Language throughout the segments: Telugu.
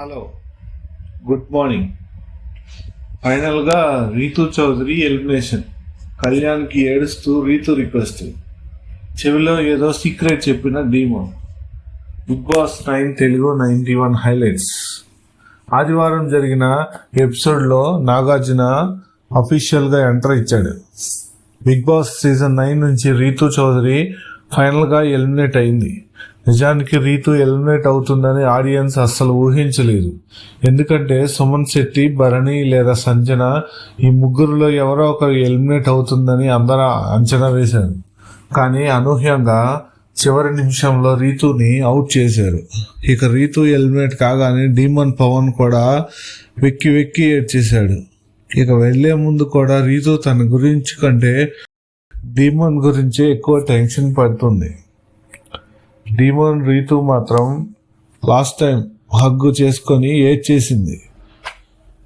హలో. Good morning. ఫైనల్గా రీతు చౌదరి ఎలిమినేషన్. కళ్యాణ్కి ఏడుస్తూ రీతు రిక్వెస్ట్. చెవిలో ఏదో సీక్రెట్ చెప్పిన డీమో. Big Boss nine Telugu ninety one highlights. ఆదివారం జరిగిన ఎపిసోడ్లో నాగార్జున అఫీషియల్గా ఎంటర్ ఇచ్చాడు. బిగ్ బాస్ సీజన్ నైన్ నుంచి రీతు చౌదరి ఫైనల్గా ఎలిమినేట్ అయింది. నిజానికి రీతు ఎలిమినేట్ అవుతుందని ఆడియన్స్ అస్సలు ఊహించలేదు. ఎందుకంటే సుమన్ శెట్టి భరణి లేదా సంజన ఈ ముగ్గురులో ఎవరో ఒకరు ఎలిమినేట్ అవుతుందని అందరూ అంచనా వేశారు. కానీ అనూహ్యంగా చివరి నిమిషంలో రీతుని అవుట్ చేశారు. ఇక రీతు ఎలిమినేట్ కాగానే డీమన్ పవన్ కూడా వెక్కి వెక్కి ఏడ్చేశాడు. ఇక వెళ్ళే ముందు కూడా రీతు తన గురించి కంటే డీమన్ గురించే ఎక్కువ టెన్షన్ పడుతుంది. డీమోన్ రీతు మాత్రం లాస్ట్ టైం హగ్గు చేసుకొని ఏడ్ చేసింది.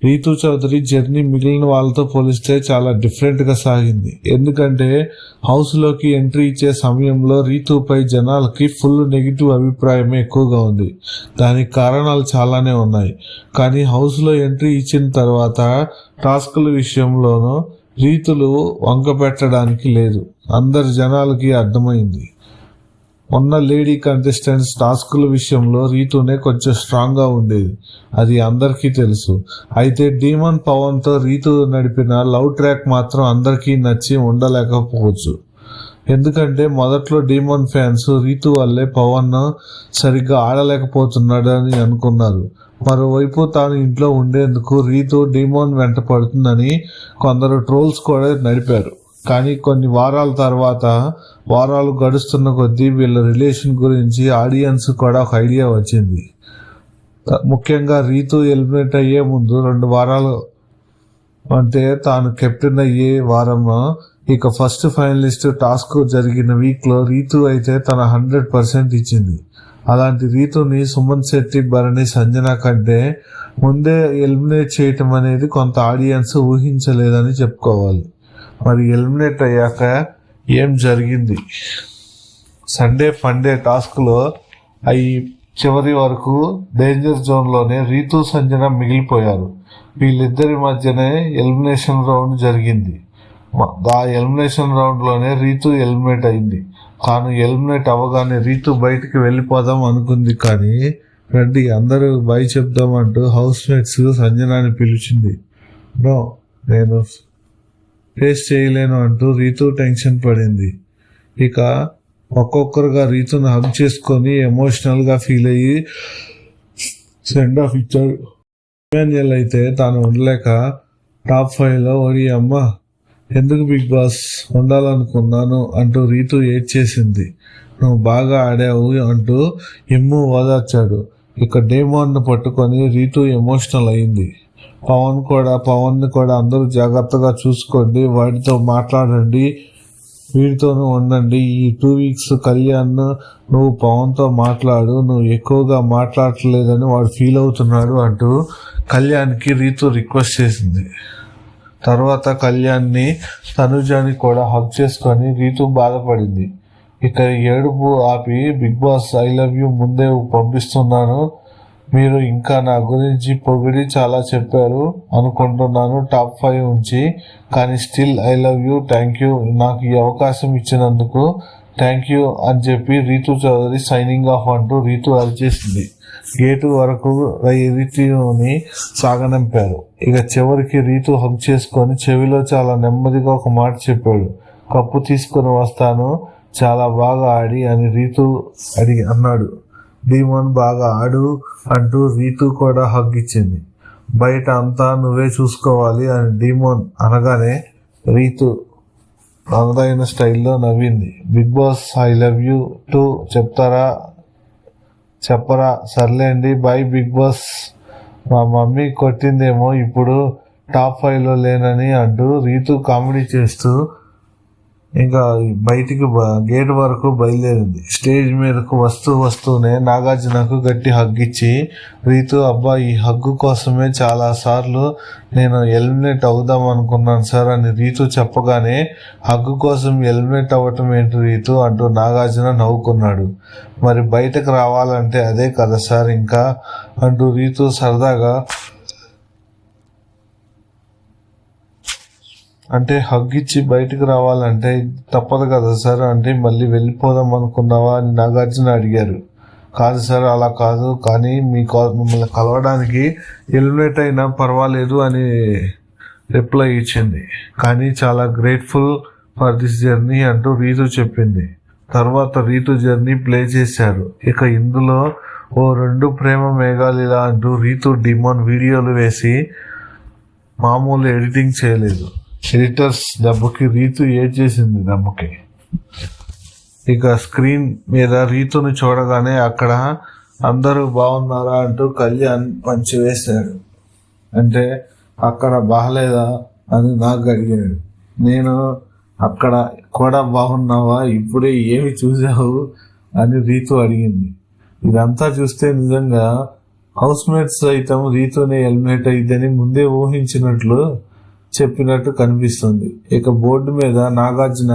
రీతు చౌదరి జర్నీ మిగిలిన వాళ్ళతో పోలిస్తే చాలా డిఫరెంట్గా సాగింది. ఎందుకంటే హౌస్లోకి ఎంట్రీ ఇచ్చే సమయంలో రీతుపై జనాలకి ఫుల్ నెగిటివ్ అభిప్రాయమే ఎక్కువగా ఉంది. దానికి కారణాలు చాలానే ఉన్నాయి. కానీ హౌస్లో ఎంట్రీ ఇచ్చిన తర్వాత టాస్కుల విషయంలోనూ రీతులు వంక పెట్టడానికి లేదు. అందరి జనాలకి అర్థమైంది. ఉన్న లేడీ కంటెస్టెంట్స్ టాస్కుల విషయంలో రీతునే కొంచెం స్ట్రాంగ్గా ఉండేది. అది అందరికీ తెలుసు. అయితే డీమన్ పవన్తో రీతు నడిపిన లవ్ ట్రాక్ మాత్రం అందరికీ నచ్చి ఉండలేకపోవచ్చు. ఎందుకంటే మొదట్లో డీమన్ ఫ్యాన్స్ రీతు వల్లే పవన్ సరిగ్గా ఆడలేకపోతున్నాడని అనుకున్నారు. మరోవైపు తాను ఇంట్లో ఉండేందుకు రీతు డీమోన్ వెంట పడుతుందని కొందరు ట్రోల్స్ కూడా నడిపారు. కానీ కొన్ని వారాల తర్వాత వారాలు గడుస్తున్న కొద్దీ వీళ్ళ రిలేషన్ గురించి ఆడియన్స్ కూడా ఒక ఐడియా వచ్చింది. ముఖ్యంగా రీతు ఎలిమినేట్ అయ్యే ముందు రెండు వారాలు అంటే తాను కెప్టెన్ అయ్యే వారం ఇక ఫస్ట్ ఫైనలిస్ట్ టాస్క్ జరిగిన వీక్లో రీతు అయితే తన హండ్రెడ్ పర్సెంట్ ఇచ్చింది. అలాంటి రీతుని సుమన్ శెట్టి భరణి సంజన కంటే ముందే ఎలిమినేట్ చేయటం అనేది కొంత ఆడియన్స్ ఊహించలేదని చెప్పుకోవాలి. మరి ఎలిమినేట్ అయ్యాక ఏం జరిగింది? సండే ఫండే టాస్క్లో అవి చివరి వరకు డేంజర్ జోన్లోనే రీతు సంజన మిగిలిపోయారు. వీళ్ళిద్దరి మధ్యనే ఎలిమినేషన్ రౌండ్ జరిగింది. ఆ ఎలిమినేషన్ రౌండ్లోనే రీతు ఎలిమినేట్ అయింది. తాను ఎలిమినేట్ అవ్వగానే రీతు బయటికి వెళ్ళిపోదాం అనుకుంది కానీ రెడ్డి అందరూ బై చెప్దామంటూ హౌస్ మేట్స్ సంజనాని పిలిచింది. నో నేను ఫేస్ చేయలేను అంటూ రీతు టెన్షన్ పడింది. ఇక ఒక్కొక్కరుగా రీతును హగ్ చేసుకొని ఎమోషనల్గా ఫీల్ అయ్యి సెండ్ ఆఫ్ ఇచ్చాడు. ఇమాన్యుయల్ అయితే తాను ఉండలేక టాప్ ఫైవ్లో ఓడి అమ్మ ఎందుకు బిగ్ బాస్ ఉండాలనుకున్నాను? అంటూ రీతు ఏడ్చేసింది నువ్వు బాగా ఆడావు అంటూ ఇమ్ము ఓదార్చాడు. ఇక డేమోన్ను పట్టుకొని రీతు ఎమోషనల్ అయింది. పవన్ కూడా పవన్ని కూడా అందరూ జాగ్రత్తగా చూసుకోండి వాడితో మాట్లాడండి వీడితోనూ ఉండండి. ఈ టూ వీక్స్ కళ్యాణ్ నువ్వు పవన్తో మాట్లాడు నువ్వు ఎక్కువగా మాట్లాడలేదని వాడు ఫీల్ అవుతున్నాడు అంటూ కళ్యాణ్కి రీతు రిక్వెస్ట్ చేసింది. తర్వాత కళ్యాణ్ని తనుజాని కూడా హక్ చేసుకొని రీతు బాధపడింది. ఇక ఏడుపు ఆపి Big Boss I love you ముందే పంపిస్తున్నాను. మీరు ఇంకా నా గురించి పొగిడి చాలా చెప్పారు అనుకుంటున్నాను. టాప్ ఫైవ్ ఉంచి కానీ still I love you thank you. నాకు ఈ అవకాశం ఇచ్చినందుకు థ్యాంక్ యూ అని చెప్పి రీతు చౌదరి సైనింగ్ ఆఫ్ అంటూ రీతు అరిచేసింది. గేటు వరకు రీతుని సాగనంపారు. ఇక చివరికి రీతు హక్ చేసుకొని చెవిలో చాలా నెమ్మదిగా ఒక మాట చెప్పాడు. కప్పు తీసుకొని వస్తాను చాలా బాగా ఆడి అని రీతు అడిగి అన్నాడు. డీమోన్ బాగా ఆడు అంటూ రీతు కూడా హగ్ ఇచ్చింది. బయట అంతా నువ్వే చూసుకోవాలి అని డీమోన్ అనగానే రీతు తనదైన స్టైల్లో నవ్వింది. Big Boss I love you too చెప్తారా? చెప్పరా? సర్లేండి బాయ్ బిగ్ బాస్. మా మమ్మీ కొట్టిందేమో ఇప్పుడు టాప్ ఫైవ్లో లేనని అంటూ రీతు కామెడీ చేస్తూ ఇంకా బయటికి బ- గేట్ వరకు బయలుదేరింది. స్టేజ్ మీదకు వస్తూ వస్తూనే నాగార్జునకు గట్టి హగ్గిచ్చి రీతు అబ్బా ఈ హగ్గు కోసమే చాలా సార్లు నేను ఎలిమినేట్ అవుదాం అనుకున్నాను సార్ అని రీతు చెప్పగానే హగ్గు కోసం ఎలిమినేట్ అవ్వటం ఏంటి రీతు? అంటూ నాగార్జున నవ్వుకున్నాడు. మరి బయటకు రావాలంటే అదే కదా సార్ ఇంకా? అంటూ రీతు సరదాగా అంటే హగ్ ఇచ్చి బయటకు రావాలంటే తప్పదు కదా సార్. అంటే మళ్ళీ వెళ్ళిపోదాం అనుకున్నావా అని నాగార్జున అడిగారు. కాదు సార్ అలా కాదు. కానీ మీ మిమ్మల్ని కలవడానికి ఎలిమినేట్ అయినా పర్వాలేదు అని రిప్లై ఇచ్చింది. కానీ చాలా గ్రేట్ఫుల్ ఫర్ దిస్ జర్నీ అంటూ రీతు చెప్పింది. తర్వాత రీతు జర్నీ ప్లే చేశారు. ఇక ఇందులో ఓ రెండు ప్రేమ మేఘాలు ఇలా అంటూ రీతు డిమాన్ వీడియోలు వేసి మామూలు ఎడిటింగ్ చేయలేదు. ఎడిటర్స్ దెబ్బకి రీతు ఏడ్ చేసింది దెబ్బకి ఇక స్క్రీన్ మీద రీతుని చూడగానే అక్కడ అందరూ బాగున్నారా అంటూ కళ్యాణ్ పంచివేశాడు అంటే అక్కడ బాగలేదా అని నాకు అడిగాడు. నేను అక్కడ కూడా బాగున్నావా? ఇప్పుడే ఏమి చూసావు? అని రీతు అడిగింది. ఇదంతా చూస్తే నిజంగా హౌస్ మేట్స్ సైతం రీతునే హెల్మెట్ అయ్యిందని ముందే ఊహించినట్లు చెప్పినట్టు కనిపిస్తుంది. ఇక బోర్డు మీద నాగార్జున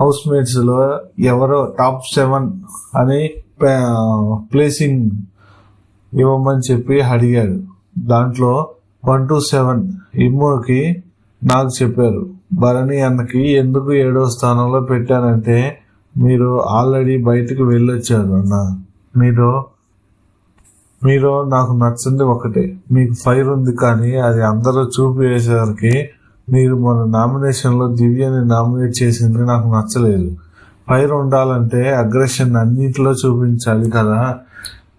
హౌస్ మేట్స్లో ఎవరో టాప్ సెవెన్ అని ప్లేసింగ్ ఇవ్వమని చెప్పి అడిగాడు. దాంట్లో వన్ టు సెవెన్ ఇమ్మోకి నాకు చెప్పారు. భరణి అన్నకి ఎందుకు ఏడో స్థానంలో పెట్టానంటే మీరు ఆల్రెడీ బయటకు వెళ్ళొచ్చారు అన్న. మీరు మీరు నాకు నచ్చింది ఒకటే. మీకు ఫైర్ ఉంది కానీ అది అందరూ చూపేసరికి మీరు మన నామినేషన్లో దివ్యని నామినేట్ చేసింది నాకు నచ్చలేదు. ఫైర్ ఉండాలంటే అగ్రెషన్ అన్నింటిలో చూపించాలి కదా.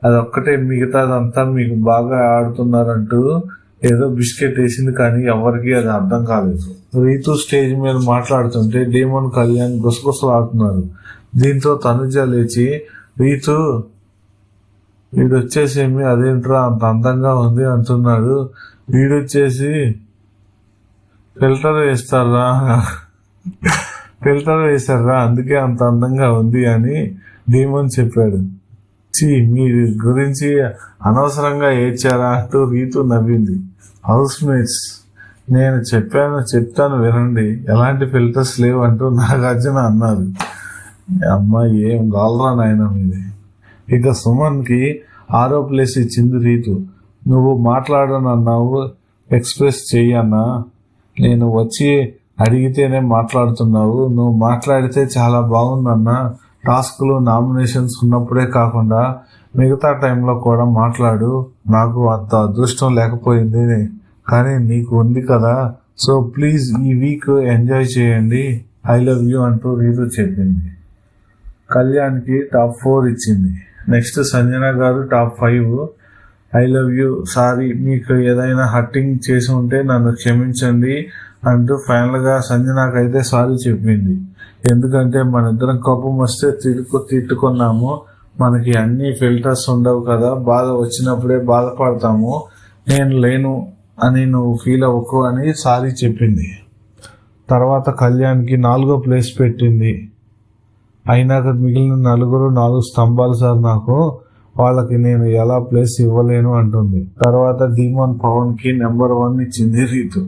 అది ఒక్కటే మిగతాదంతా మీకు బాగా ఆడుతున్నారంటూ ఏదో బిస్కెట్ వేసింది కానీ ఎవరికి అది అర్థం కాలేదు. రీతు స్టేజ్ మీద మాట్లాడుతుంటే డేమన్ కళ్యాణ్ గుసగుసలాడుతున్నారు. దీంతో తనుజ లేచి రీతు వీడు వచ్చేసేమి అదేంట్రా అంత అందంగా ఉంది అంటున్నాడు. వీడు వచ్చేసి ఫిల్టర్ వేస్తారా? ఫిల్టర్ వేశారా? అందుకే అంత అందంగా ఉంది అని డీమన్ చెప్పాడు. చి మీ గురించి అనవసరంగా ఏడ్చారా అంటూ రీతు నవ్వింది. హౌస్ మేట్స్ నేను చెప్పాను చెప్తాను వినండి. ఎలాంటి ఫిల్టర్స్ లేవు అంటూ నాగార్జున అన్నారు. అమ్మాయి ఏం గాలరా నాయన మీది? ఇక సుమన్కి ఆరో ప్లేస్ ఇచ్చింది రీతు నువ్వు మాట్లాడనన్నావు ఎక్స్ప్రెస్ చెయ్యన్నా. నేను వచ్చి అడిగితేనే మాట్లాడుతున్నావు. నువ్వు మాట్లాడితే చాలా బాగుందన్నా. టాస్క్లు నామినేషన్స్ ఉన్నప్పుడే కాకుండా మిగతా టైంలో కూడా మాట్లాడు. నాకు అంత అదృష్టం లేకపోయింది. కానీ నీకు ఉంది కదా. సో ప్లీజ్ ఈ వీక్ ఎంజాయ్ చేయండి. ఐ లవ్ యూ అంటూ రీతు చెప్పింది. కళ్యాణ్కి టాప్ ఫోర్ ఇచ్చింది. నెక్స్ట్ సంజన గారు top five. I love you. Sorry మీకు ఏదైనా హట్టింగ్ చేసి ఉంటే నన్ను క్షమించండి అంటూ ఫైనల్గా సంజనాకైతే సారీ చెప్పింది. ఎందుకంటే మన ఇద్దరం కోపం వస్తే తిట్టుకు తిట్టుకున్నాము. మనకి అన్ని ఫిల్టర్స్ ఉండవు కదా. బాధ వచ్చినప్పుడే బాధపడతాము. నేను లేను అని నువ్వు ఫీల్ అవ్వకు అని సారీ చెప్పింది. తర్వాత కళ్యాణ్కి నాలుగో ప్లేస్ పెట్టింది. అయినాక మిగిలిన నలుగురు నాలుగు స్తంభాలు సార్ నాకు. వాళ్ళకి నేను ఎలా ప్లేస్ ఇవ్వలేను అంటుంది. తర్వాత ధీమాన్ పవన్కి నెంబర్ వన్ ఇచ్చింది రీతు.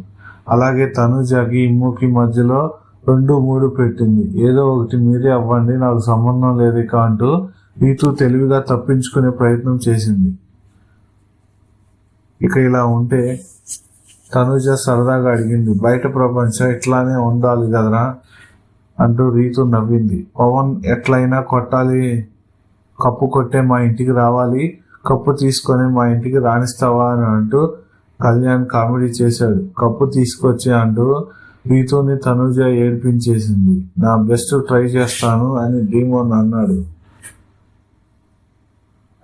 అలాగే తనుజాకి ఇమ్ముకి మధ్యలో రెండు మూడు పెట్టింది. ఏదో ఒకటి మీరే అవ్వండి నాకు సంబంధం లేదు ఇక అంటూ రీతు తెలివిగా తప్పించుకునే ప్రయత్నం చేసింది. ఇక ఇలా ఉంటే తనుజ సరదాగా అడిగింది బయట ప్రపంచం ఇట్లానే ఉండాలి కదరా? అంటూ రీతు నవ్వింది. పవన్ ఎట్లయినా కొట్టాలి. కప్పు కొట్టే మా ఇంటికి రావాలి. కప్పు తీసుకొని మా ఇంటికి రాణిస్తావా అని అంటూ కళ్యాణ్ కామెడీ చేశాడు. కప్పు తీసుకొచ్చి అంటూ రీతుని తనుజ ఏడ్పించేసింది. నా బెస్ట్ ట్రై చేస్తాను అని డీమోన్ అన్నాడు.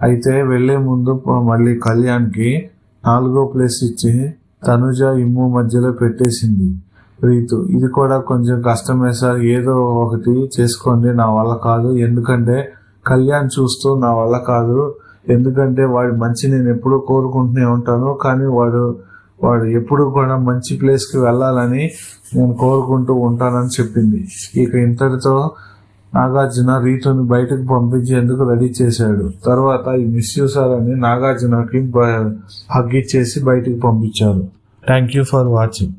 అయితే వెళ్ళే ముందు మళ్ళీ కళ్యాణ్కి నాలుగో ప్లేస్ ఇచ్చి తనుజ ఇమ్ము మధ్యలో పెట్టేసింది. రీతు. ఇది కూడా కొంచెం కష్టమే సార్. ఏదో ఒకటి చేసుకోండి నా వల్ల కాదు. ఎందుకంటే కళ్యాణ్ చూస్తూ నా వల్ల కాదు. ఎందుకంటే వాడి మంచి నేను ఎప్పుడూ కోరుకుంటూనే ఉంటాను. కానీ వాడు వాడు ఎప్పుడు కూడా మంచి ప్లేస్కి వెళ్ళాలని నేను కోరుకుంటూ ఉంటానని చెప్పింది. ఇక ఇంతటితో నాగార్జున రీతుని బయటకు పంపించేందుకు రెడీ చేశాడు? తర్వాత ఈ మిస్ యూ అని నాగార్జునకి హగ్ ఇచ్చేసి బయటకు పంపించారు. Thank you for watching.